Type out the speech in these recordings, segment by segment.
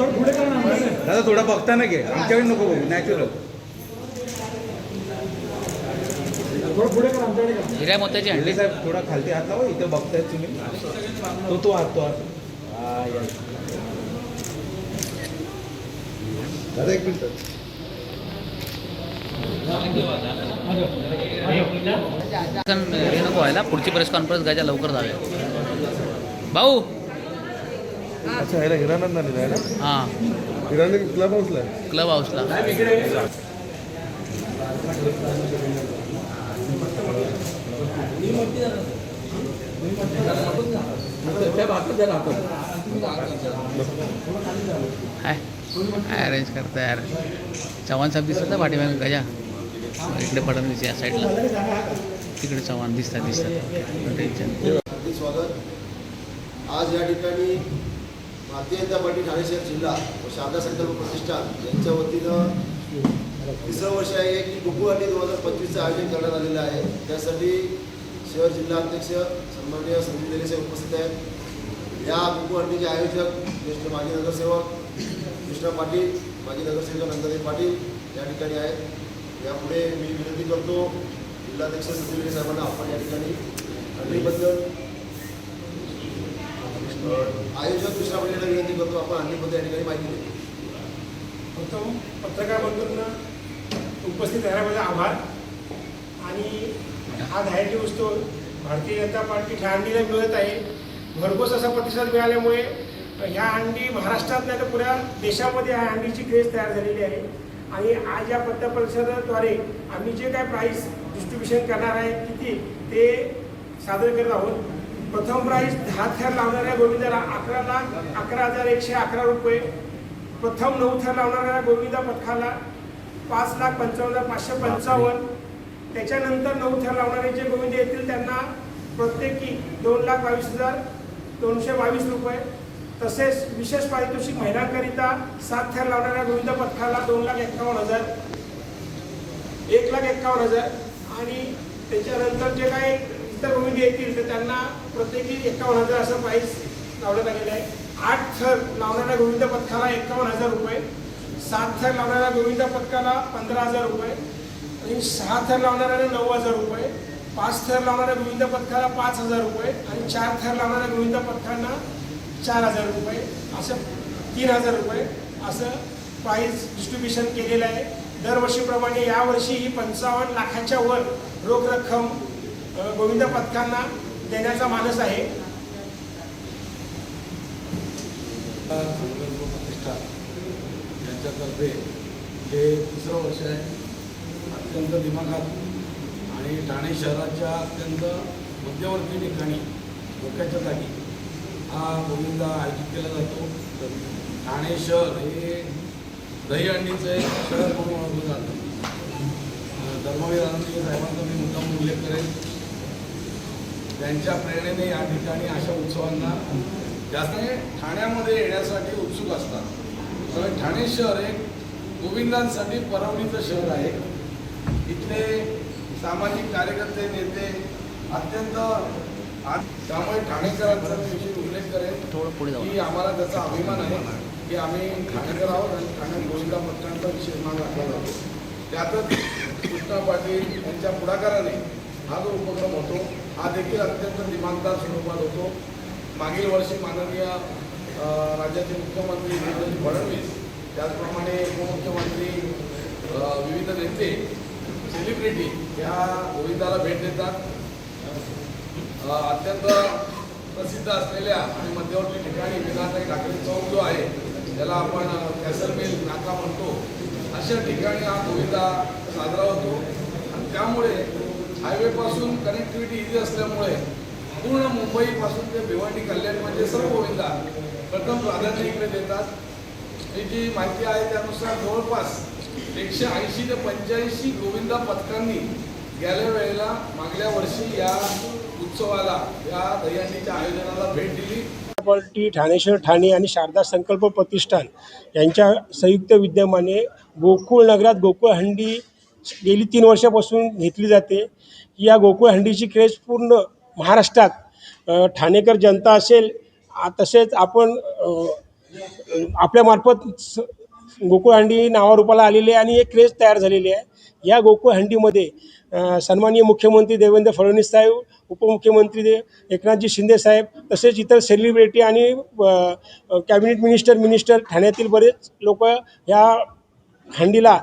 दादा थोडा बघताना घे आमच्याकडे नको बघू नॅचरल हिऱ्या मोत्याची हंडी. साहेब थोडा खालती हात लावा इथे बघतायत तुम्ही. तो तो हात तो हात. हा. दादा एक मिनिट. नको व्हायला पुढची प्रेस कॉन्फरन्स घ्यायच्या लवकर जाऊया. भाऊ! अच्छा ह्याला हिरानंद आहे ना? हां. हिरानंद क्लब हाऊसला? क्लब हाऊसला. काय काय अरेंज करता यार चव्हाण साहेब दिसत ना पाठीमागे गजा? इकडे फडणवीस या साईडला तिकडे चव्हाण दिसतात दिसतात. टेन्शन स्वागत. आज या ठिकाणी भारतीय जनता पार्टी ठाणे शहर जिल्हा व शारदा संकल्प प्रतिष्ठान यांच्या वतीनं तिसरं वर्ष आहे की गोकुळाटी दोन हजार पंचवीसचं आयोजन करण्यात आलेलं आहे. त्यासाठी शहर जिल्हा अध्यक्ष सन्माननीय संदीप देलेसे उपस्थित आहेत. या गोकुळाटीचे आयोजक ज्येष्ठ माजी नगरसेवक कृष्णा पाटील माजी नगरसेवक नंदादेव पाटील या ठिकाणी आहेत. यापुढे मी विनंती करतो जिल्हाध्यक्ष संदीप देले साहेबांना आपण या ठिकाणी अग्निबद्दल आयोजक दुसऱ्या पाटीलला विनंती करतो. आपण हल्लीबद्दल या ठिकाणी माहिती देतो. प्रथम पत्रकार बंधूंना उपस्थित राहण्याबद्दल आभार. आणि हा जाहिर दिवस तो भारतीय जनता पार्टी ठाणीला मिळत आहे. भरघोस असा प्रतिसाद मिळाल्यामुळे ह्या अंडी महाराष्ट्रात नाही तर पुऱ्या देशामध्ये ह्या अंडीची क्रेज तयार झालेली आहे. आणि आज या पत्रपरिषदाद्वारे आम्ही जे काय प्राईस डिस्ट्रीब्युशन करणार आहे किती ते सादर करत आहोत प्रथम प्राईज दहा थर लावणाऱ्या गोविंदाला अकरा लाख अकरा हजार एकशे अकरा रुपये. प्रथम नऊ थर लावणाऱ्या गोविंदा पथकाला पाच लाख पंचावन्न हजार पाचशे पंचावन्न. त्याच्यानंतर नऊ थर लावणारे जे गोविंद येतील त्यांना प्रत्येकी दोन लाख बावीस हजार दोनशे बावीस रुपये. तसेच विशेष पारितोषिक महिलांकरिता सात थर लावणाऱ्या गोविंद पथकाला दोन लाख एक्कावन्न हजार एक लाख एक्कावन्न हजार. आणि त्याच्यानंतर जे काही इतर उमेदी येतील तर त्यांना प्रत्येकी एकावन्न हजार असं प्राईस लावण्यात आलेलं आहे. आठ थर लावणाऱ्या गोविंद पथकाला एकावन्न हजार रुपये सात थर लावणाऱ्या गोविंद पथकाला पंधरा हजार रुपये आणि सहा थर लावणाऱ्याला नऊ हजार रुपये पाच थर लावणाऱ्या गोविंद पथकाला पाच हजार रुपये आणि चार थर लावणाऱ्या गोविंद पथकांना चार हजार रुपये असं तीन हजार रुपये असं प्राईज डिस्ट्रीब्युशन केलेलं आहे. दरवर्षीप्रमाणे यावर्षी ही पंचावन्न लाखाच्या वर रोख रक्कम गोविंद पथकांना देण्याचा मानस आहे. प्रतिष्ठा यांच्यातर्फे हे तिसरं वर्ष आहे. अत्यंत दिमाखात आणि ठाणे शहराच्या अत्यंत मध्यवर्ती ठिकाणी धोक्याच्या जागी हा गोविंदा आयोजित केला जातो. ठाणे शहर हे दहीहंडीचं एक शहर म्हणून ओळखलं जातं. अं, धर्मवीर आनंदजी साहेबांचा मी मुद्दाम उल्लेख करेन. त्यांच्या प्रेरणेने या ठिकाणी अशा उत्सवांना जास्त म्हणजे ठाण्यामध्ये येण्यासाठी उत्सुक असतात. त्यामुळे ठाणे शहर हे गोविंदांसाठी परवणीचं शहर आहे. इथले सामाजिक कार्यकर्ते नेते अत्यंत त्यामुळे ठाणेकरांचा विशेष उल्लेख जाऊ. की आम्हाला त्याचा अभिमान आहे की आम्ही ठाणेकर आहोत आणि ठाण्यात गोविंदा पथकांचा विशेष मान राखला जातो त्यातच कृष्णा पाटील यांच्या पुढाकाराने हा जो उपक्रम होतो हा देखील अत्यंत दिमागदार स्वरूपात होतो. मागील वर्षी माननीय राज्याचे मुख्यमंत्री देवेंद्र फडणवीस त्याचप्रमाणे उपमुख्यमंत्री विविध नेते सेलिब्रिटी या गोविंदाला भेट देतात. अत्यंत प्रसिद्ध असलेल्या आणि मध्यवर्ती ठिकाणी विनाताई ठाकरे चौक जो आहे त्याला आपण अ, कॅसल मिल नाका म्हणतो. अशा ठिकाणी हा गोविंदा साजरा होतो. आणि त्यामुळे हायवेपासून कनेक्टिव्हिटी इझी असल्यामुळे पूर्ण मुंबईपासून ते भिवंडी कल्याण म्हणजे सर्व गोविंदा प्रथम प्राधान्य इकडे देतात. ही जी माहिती आहे त्यानुसार जवळपास एकशे ऐंशी ते पंच्याऐंशी गोविंदा पथकांनी गेल्या वेळेला मागल्या वर्षी या उत्सवाला या दहीहंडीच्या आयोजनाला भेट दिली. पार्टी ठाणेश्वर ठाणे आणि शारदा संकल्प प्रतिष्ठान यांच्या संयुक्त विद्यमाने गोकुळ नगरात गोकुळ हंडी गेली तीन वर्षापासून घेतली जाते. या गोकुळ हंडीची क्रेज पूर्ण महाराष्ट्रात ठाणेकर जनता असेल तसेच आपण आपल्यामार्फत स- गोकुळ हंडी नावारूपाला आलेली आहे आणि एक क्रेज तयार झालेली आहे. या गोकुळ हंडीमध्ये सन्माननीय मुख्यमंत्री देवेंद्र फडणवीस साहेब उपमुख्यमंत्री दे एकनाथजी शिंदे साहेब तसेच इतर सेलिब्रिटी आणि कॅबिनेट मिनिस्टर मिनिस्टर ठाण्यातील बरेच लोक ह्या हंडीला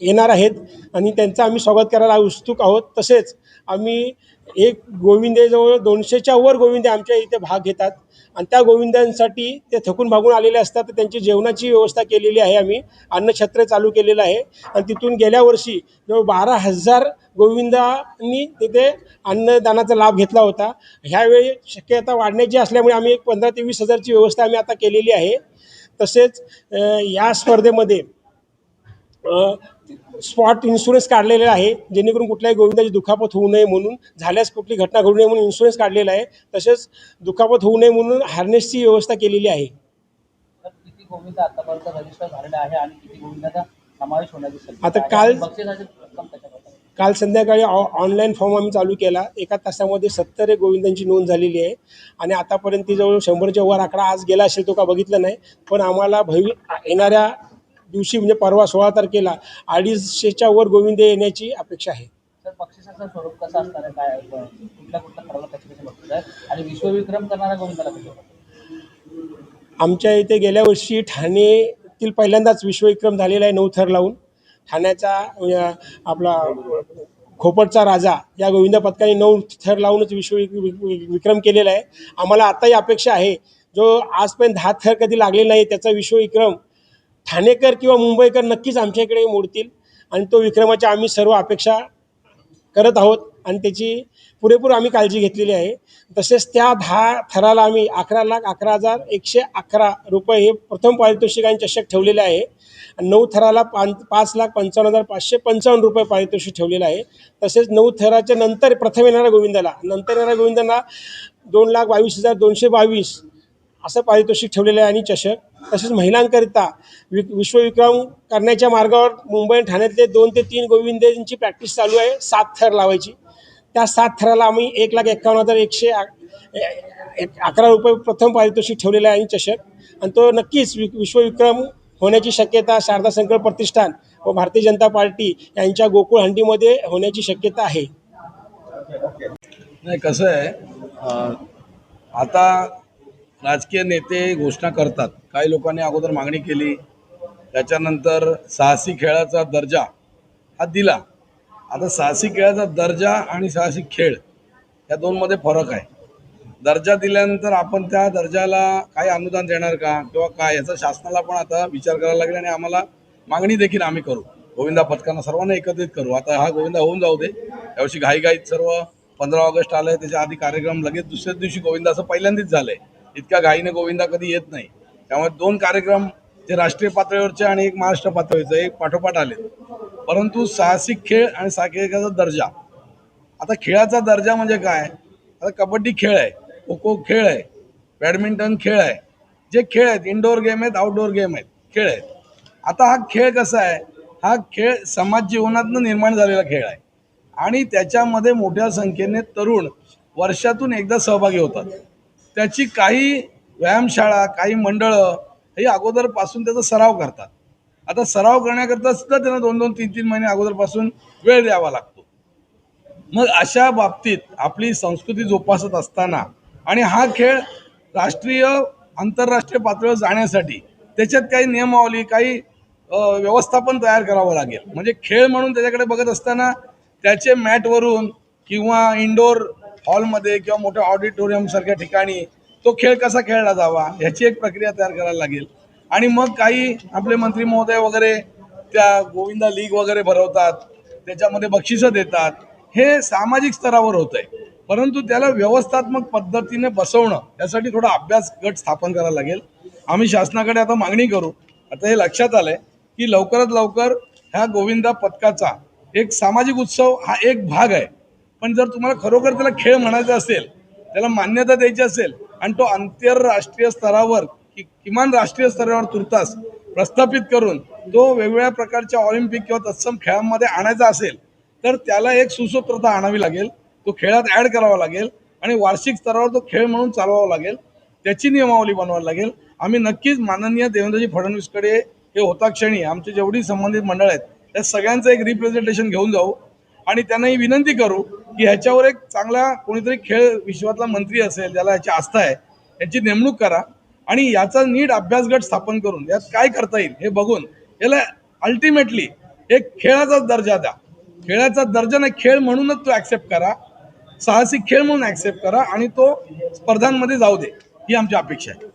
येणार आहेत आणि त्यांचं आम्ही स्वागत करायला उत्सुक आहोत. तसेच आम्ही एक गोविंदेजवळ दोनशेच्या वर गोविंदे आमच्या इथे भाग घेतात. आणि त्या गोविंदांसाठी ते थकून भागून आलेले असतात. तर त्यांची जेवणाची व्यवस्था केलेली आहे आम्ही. अन्नछत्र चालू केलेलं आहे. आणि तिथून गेल्या वर्षी जवळ बारा हजार गोविंदांनी तिथे अन्नदानाचा लाभ घेतला होता. ह्यावेळी शक्यता वाढण्याची असल्यामुळे आम्ही एक पंधरा ते वीस हजारची व्यवस्था आम्ही आता केलेली आहे. तसेच या स्पर्धेमध्ये स्पॉट इन्शुरन्स काढलेला आहे जेणेकरून कुठल्याही गोविंदाची दुखापत होऊ नये म्हणून झाल्यास कुठली घटना घडू नये म्हणून इन्शुरन्स काढलेला आहे तसेच दुखापत होऊ नये म्हणून हार्नेसची व्यवस्था केलेली आहे. आता? काल- काल संध्याकाळी ऑनलाईन फॉर्म आम्ही चालू केला. एका तासामध्ये सत्तर एक गोविंदांची नोंद झालेली आहे. आणि आतापर्यंत जवळ शंभरच्या वर आकडा आज गेला असेल तो का बघितला नाही. पण आम्हाला भवि येणाऱ्या दिवशी म्हणजे परवा सोळा तारखेला अडीचशेच्या वर गोविंदे येण्याची अपेक्षा आहे. तर बक्षिसाचं स्वरूप कसं असणार आहे? काय ब- कुठल्या कुठल्या ठराला कसे कसे बक्षीस आहे आणि विश्वविक्रम करणाऱ्या गोविंदाला कसे बक्षीस? आमच्या इथे गेल्या वर्षी ठाणेतील पहिल्यांदाच विश्वविक्रम झालेला आहे नऊ थर लावून. ठाण्याचा अं, आपला खोपटचा राजा या गोविंद पथकाने नऊ थर लावूनच विश्व विक्रम केलेला आहे. आम्हाला आताही अपेक्षा आहे. जो आजपर्यंत दहा थर कधी लागले नाही त्याचा विश्वविक्रम ठाणेकर किंवा मुंबईकर नक्कीच आमच्या इकडे मोडतील. आणि तो विक्रमाच्या आम्ही सर्व अपेक्षा करत आहोत आणि त्याची पुरेपूर आम्ही काळजी घेतलेली आहे. तसेच त्या दहा थराला आम्ही अकरा लाख अकरा हजार एकशे अकरा रुपये हे प्रथम पारितोषिक आणि चषक ठेवलेले आहे. आणि नऊ थराला पाच पाच लाख पंचावन्न हजार पाचशे पंचावन्न रुपये पारितोषिक ठेवलेलं आहे. तसेच नऊ थराच्या नंतर प्रथम येणाऱ्या गोविंदाला नंतर येणाऱ्या गोविंदांना दोन लाख बावीस हजार दोनशे बावीस असं पारितोषिक ठेवलेलं आहे आणि चषक. तसेच महिलांकरिता वि विश्वविक्रम करण्याच्या मार्गावर मुंबई आणि ठाण्यातले दोन ते तीन गोविंदेंची प्रॅक्टिस चालू आहे. सात थर लावायची. त्या सात थराला आम्ही एक लाख एक्कावन्न हजार एकशे एक- अकरा रुपये प्रथम पारितोषिक ठेवलेले आहे आणि चषक. आणि तो नक्कीच वि विश्वविक्रम होण्याची शक्यता शारदा संकल्प प्रतिष्ठान व भारतीय जनता पार्टी यांच्या गोकुळ हंडीमध्ये होण्याची शक्यता आहे. नाही कसं आहे आता राजकीय नेते घोषणा करतात. काही लोकांनी अगोदर मागणी केली. त्याच्यानंतर साहसी खेळाचा दर्जा हा दिला. आता साहसी खेळाचा दर्जा आणि साहसी खेळ या दोनमध्ये फरक आहे. दर्जा दिल्यानंतर आपण त्या दर्जाला काही अनुदान देणार का किंवा काय याचा शासनाला पण आता विचार करायला लागेल आणि आम्हाला मागणी देखील आम्ही करू. गोविंदा पथकांना सर्वांना एकत्रित करू. आता हा गोविंदा होऊन जाऊ दे. यावर्षी घाईघाईत सर्व पंधरा ऑगस्ट आलं आहे त्याच्या आधी कार्यक्रम लगेच दुसऱ्याच दिवशी गोविंदा असं पहिल्यांदाच आहे इतक्या घाईने गोविंदा कधी येत नाही. त्यामुळे दोन कार्यक्रम जे राष्ट्रीय पातळीवरचे आणि एक महाराष्ट्र पातळीचे एक पाठोपाठ आले. परंतु साहसिक खेळ आणि साहसिकाचा दर्जा. आता खेळाचा दर्जा म्हणजे काय? आता कबड्डी खेळ आहे खो खो खेळ आहे बॅडमिंटन खेळ आहे. जे खेळ आहेत इनडोअर गेम आहेत आउटडोअर गेम आहेत खेळ आहेत. आता हा खेळ कसा आहे? हा खेळ समाज जीवनातनं निर्माण झालेला खेळ आहे. आणि त्याच्यामध्ये मोठ्या संख्येने तरुण वर्षातून एकदा सहभागी होतात. त्याची काही व्यायामशाळा काही मंडळं ही अगोदरपासून त्याचा सराव करतात. आता सराव करण्याकरता सुद्धा त्यांना दोन दोन तीन तीन महिने अगोदरपासून वेळ द्यावा लागतो. मग अशा बाबतीत आपली संस्कृती जोपासत असताना आणि हा खेळ राष्ट्रीय आंतरराष्ट्रीय पातळीवर जाण्यासाठी त्याच्यात काही नियमावली काही व्यवस्थापन तयार करावं लागेल. म्हणजे खेळ म्हणून त्याच्याकडे बघत असताना त्याचे मॅटवरून किंवा इंडोर हॉलमध्ये किंवा मोठ्या ऑडिटोरियम सारख्या ठिकाणी तो खेळ कसा खेळला जावा ह्याची एक प्रक्रिया तयार करायला लागेल. आणि मग काही आपले मंत्री महोदय वगैरे त्या गोविंदा लीग वगैरे भरवतात त्याच्यामध्ये बक्षिसं देतात हे सामाजिक स्तरावर होत आहे परंतु त्याला व्यवस्थात्मक पद्धतीने बसवणं यासाठी थोडा अभ्यास गट स्थापन करायला लागेल. आम्ही शासनाकडे आता मागणी करू. आता हे लक्षात आलं आहे की लवकरात लवकर ह्या गोविंदा पथकाचा एक सामाजिक उत्सव हा एक भाग आहे. पण जर तुम्हाला खरोखर त्याला खेळ म्हणायचा असेल त्याला मान्यता द्यायची असेल आणि तो आंतरराष्ट्रीय स्तरावर कि किमान राष्ट्रीय स्तरावर तुर्तास प्रस्थापित करून तो वेगवेगळ्या प्रकारच्या ऑलिम्पिक किंवा तत्सम खेळांमध्ये आणायचा असेल तर त्याला एक सुसूत्रता आणावी लागेल. तो खेळात ॲड करावा लागेल आणि वार्षिक स्तरावर तो खेळ म्हणून चालवावा लागेल. त्याची नियमावली बनवायला लागेल. आम्ही नक्कीच माननीय देवेंद्रजी फडणवीसकडे हे होता क्षणी आमची जेवढी संबंधित मंडळ आहेत त्या सगळ्यांचं एक रिप्रेझेंटेशन घेऊन जाऊ आणि त्यांना ही विनंती करू की ह्याच्यावर एक चांगला कोणीतरी खेळ विश्वातला मंत्री असेल ज्याला याची आस्था आहे याची नेमणूक करा आणि याचा नीट अभ्यास गट स्थापन करून यात काय करता येईल हे बघून याला अल्टिमेटली एक खेळाचा दर्जा द्या. खेळाचा दर्जा नाही खेळ म्हणूनच तो ॲक्सेप्ट करा. साहसी खेळ म्हणून ॲक्सेप्ट करा आणि तो स्पर्धांमध्ये जाऊ दे ही आमची अपेक्षा आहे.